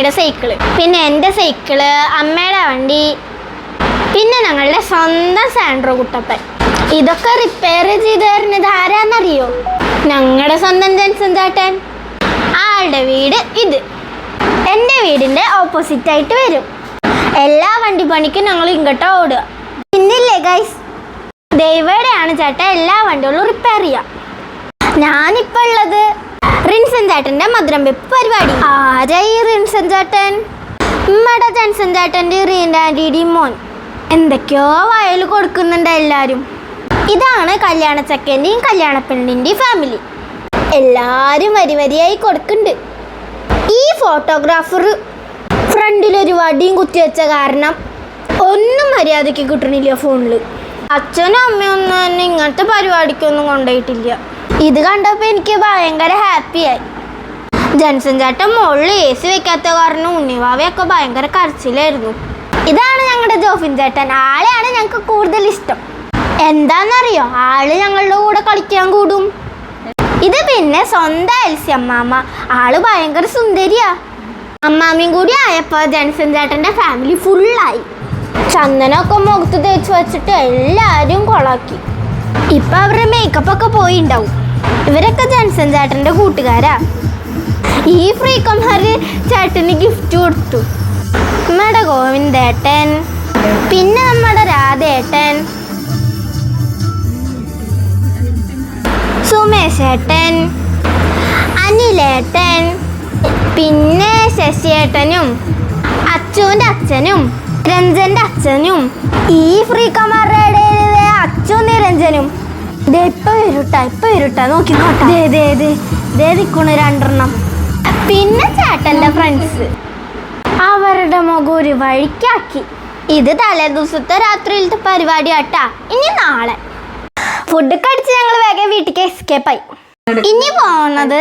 മമ്മിയുടെ സൈക്കിൾ. പിന്നെ എന്റെ സൈക്കിൾ അമ്മയുടെ വണ്ടി. പിന്നെ ഞങ്ങളുടെ സ്വന്തം സാൻഡ്രോ കുട്ടപ്പൻ. ഇതൊക്കെ റിപ്പയർ ചെയ്ത് തരുന്നത് ആരാന്നറിയോ? ഞങ്ങളുടെ സ്വന്തം ജൻസൻ ചേട്ടൻ. ആളുടെ വീട് ഇത്. എന്റെ വീടിന്റെ ഓപ്പോസിറ്റ് ആയിട്ട് വരും. എല്ലാ വണ്ടി പണിക്കും ഞങ്ങൾ ഇങ്ങോട്ടാ ഓടുക. പിന്നില്ലേ ഗൈസ് ദൈവയുടെയാണ് ചേട്ടൻ എല്ലാ വണ്ടികളും റിപ്പയർ ചെയ്യുക ഞാനിപ്പോൾ ഉള്ളത് റിൻസൻ ചേട്ടന്റെ മധുരം വെപ്പ് പരിപാടി. ആരായി റിൻസൻ ചേട്ടൻ ഉമ്മയുടെ ജൻസൻ ചേട്ടന്റെ ആന്റിയുടെയും മോൻ. എന്തൊക്കെയോ വയൽ കൊടുക്കുന്നുണ്ട് എല്ലാവരും ഇതാണ് കല്യാണ ചക്കന്റെയും കല്യാണ പെണ്ണിന്റെയും ഫാമിലി എല്ലാവരും വരി വരിയായി കൊടുക്കുന്നുണ്ട്. ഈ ഫോട്ടോഗ്രാഫർ ഫ്രണ്ടിൽ ഒരു വടിയും കുത്തിവെച്ച കാരണം ഒന്നും മര്യാദയ്ക്ക് കിട്ടണില്ല ഫോണിൽ അച്ഛനും അമ്മയൊന്നും തന്നെ ഇങ്ങനത്തെ പരിപാടിക്കൊന്നും കൊണ്ടുപോയിട്ടില്ല. ഇത് കണ്ടപ്പോൾ എനിക്ക് ഭയങ്കര ഹാപ്പിയായി ജൻസൻ ചേട്ടൻ മുകളിൽ എ സി വെക്കാത്ത കാരണം ഉണ്ണിവാവയൊക്കെ ഭയങ്കര കരച്ചിലായിരുന്നു. ഇതാണ് ഞങ്ങളുടെ ജോഫിൻ ചേട്ടൻ. ആളെയാണ് ഞങ്ങൾക്ക് കൂടുതൽ ഇഷ്ടം. എന്താണെന്നറിയോ ആൾ ഞങ്ങളുടെ കൂടെ കളിക്കാൻ കൂടും. ഇത് പിന്നെ സ്വന്തം എൽസി അമ്മാമ്മ. ആൾ ഭയങ്കര സുന്ദരിയാ. അമ്മാമ്മയും കൂടി ആയപ്പോൾ ജൻസൻ ചേട്ടന്റെ ഫാമിലി ഫുള്ളായി ചന്ദനമൊക്കെ മുഖത്ത് തേച്ച് വെച്ചിട്ട് എല്ലാവരും കൊളാക്കി. ഇപ്പൊ അവരുടെ മേക്കപ്പൊക്കെ പോയിണ്ടാവും. ഇവരൊക്കെ ജൻസൺ ചേട്ടന്റെ കൂട്ടുകാരാ. ഈ ഫ്രീക്കന്മാര് ചേട്ടന് ഗിഫ്റ്റ് കൊടുത്തു. നമ്മുടെ ഗോവിന്ദേട്ടൻ പിന്നെ നമ്മുടെ രാധേട്ടൻ സുമേശേട്ടൻ അനിലേട്ടൻ പിന്നെ ശശിയേട്ടനും അച്ചുവിന്റെ അച്ഛനും രഞ്ജന്റെ അച്ഛനും. ഈ ഫ്രീ ഇടയിൽ അച്ചു നിരഞ്ജനും ദേ നോക്കി ദേ ദേ ദേ ദേ പിന്നെ ചേട്ടന്റെ ഫ്രണ്ട്സ് അവരുടെ മുഖം ഒരു വഴിക്കാക്കി. ഇത് തലേ ദിവസത്തെ രാത്രിയിലത്തെ പരിപാടി ആട്ടാ ഇനി നാളെ. ഫുഡ് കടിച്ച് ഞങ്ങൾ വേഗം വീട്ടിലേക്ക് എസ്കേപ്പ് ആയി. ഇനി പോകുന്നത്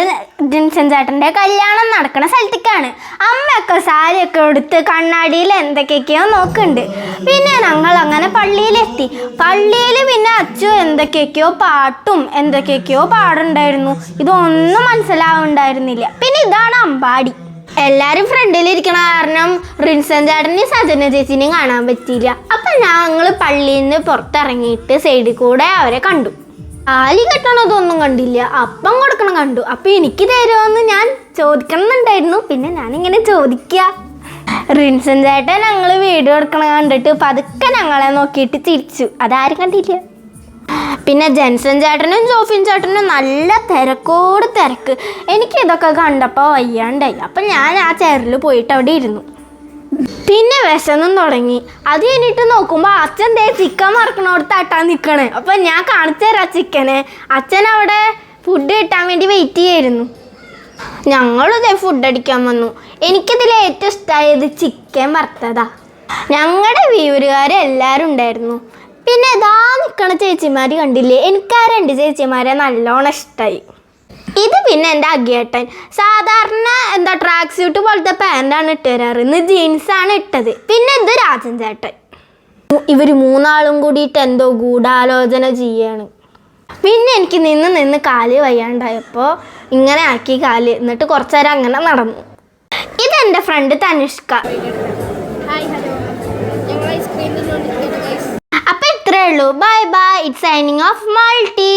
ജിൻസൻ ചേട്ടന്റെ കല്യാണം നടക്കുന്ന സ്ഥലത്തേക്കാണ്. അമ്മയൊക്കെ സാരിയൊക്കെ എടുത്ത് കണ്ണാടിയിൽ എന്തൊക്കെയൊക്കെയോ നോക്കുന്നുണ്ട്. പിന്നെ ഞങ്ങൾ അങ്ങനെ പള്ളിയിലെത്തി. പള്ളിയിൽ പിന്നെ അച്ചു എന്തൊക്കെയൊക്കെയോ പാട്ടും എന്തൊക്കെയൊക്കെയോ പാടുണ്ടായിരുന്നു ഇതൊന്നും മനസ്സിലാവുണ്ടായിരുന്നില്ല പിന്നെ ഇതാണ് അമ്പാടി. എല്ലാരും ഫ്രണ്ടിൽ ഫ്രണ്ടിലിരിക്കണ കാരണം റിൻസൻ ചേട്ടനെയും സജന ചേച്ചിനെയും കാണാൻ പറ്റിയില്ല. അപ്പൊ ഞങ്ങൾ പള്ളിയിൽ നിന്ന് പുറത്തിറങ്ങിയിട്ട് സൈഡിൽ കൂടെ അവരെ കണ്ടു. താലി കെട്ടണതൊന്നും കണ്ടില്ല. അപ്പം കൊടുക്കണം കണ്ടു. അപ്പൊ എനിക്ക് തരുമോന്ന് ഞാൻ ചോദിക്കണമെന്നുണ്ടായിരുന്നു. പിന്നെ ഞാനിങ്ങനെ ചോദിക്കുക റിൻസൻ ചേട്ടൻ ഞങ്ങൾ വീഡിയോ എടുക്കണ കണ്ടിട്ട് പതുക്കെ ഞങ്ങളെ നോക്കിയിട്ട് തിരിച്ചു അതാരും കണ്ടില്ല. പിന്നെ ജെൻസൻ ചേട്ടനും ജോഫിൻ ചേട്ടനും നല്ല തിരക്കോട് തിരക്ക്. എനിക്ക് ഇതൊക്കെ കണ്ടപ്പോൾ വയ്യാണ്ടായി. അപ്പം ഞാൻ ആ ചെയറിൽ പോയിട്ട് അവിടെ ഇരുന്നു. പിന്നെ വിശന്നും തുടങ്ങി. അത് കഴിഞ്ഞിട്ട് നോക്കുമ്പോൾ അച്ഛൻ ദേ ചിക്കൻ മറക്കണോടത്ത് തട്ടാൻ നിൽക്കണേ അപ്പം ഞാൻ കാണിച്ചു തരാം ചിക്കനെ അച്ഛൻ അവിടെ ഫുഡ് കിട്ടാൻ വേണ്ടി വെയിറ്റ് ചെയ്യായിരുന്നു. ഞങ്ങളും ഞങ്ങളിതേ ഫുഡ് അടിക്കാൻ വന്നു. എനിക്കിതിൽ ഏറ്റവും ഇഷ്ടമായത് ചിക്കൻ വറുത്തതാ. ഞങ്ങളുടെ വ്യൂരുകാരെല്ലാവരും ഉണ്ടായിരുന്നു. പിന്നെ ഇതാ നിൽക്കണ ചേച്ചിമാർ കണ്ടില്ലേ? എനിക്ക് ആ രണ്ട് ചേച്ചിമാരെ നല്ലോണം ഇഷ്ടമായി ഇത് പിന്നെ എന്റെ അഗിയേട്ടൻ സാധാരണ എന്താ ട്രാക്ക് സ്യൂട്ട് പോലത്തെ പാന്റാണ് ഇട്ട് തരാറ് ഇന്ന് ജീൻസാണ് ഇട്ടത്. പിന്നെ ഇത് രാജൻ ചേട്ടൻ. ഇവർ മൂന്നാളും കൂടിയിട്ട് എന്തോ ഗൂഢാലോചന ചെയ്യാണ്. പിന്നെ എനിക്ക് നിന്ന് നിന്ന് കാൽ വയ്യാണ്ടായപ്പോൾ ഇങ്ങനെ ആക്കി കാൽ. എന്നിട്ട് കുറച്ചു നേരം അങ്ങനെ നടന്നു. ഇതെന്റെ ഫ്രണ്ട് തനുഷ്ക. അപ്പൊ ഇത്രേ ഉള്ളൂ. Bye bye it signing off multi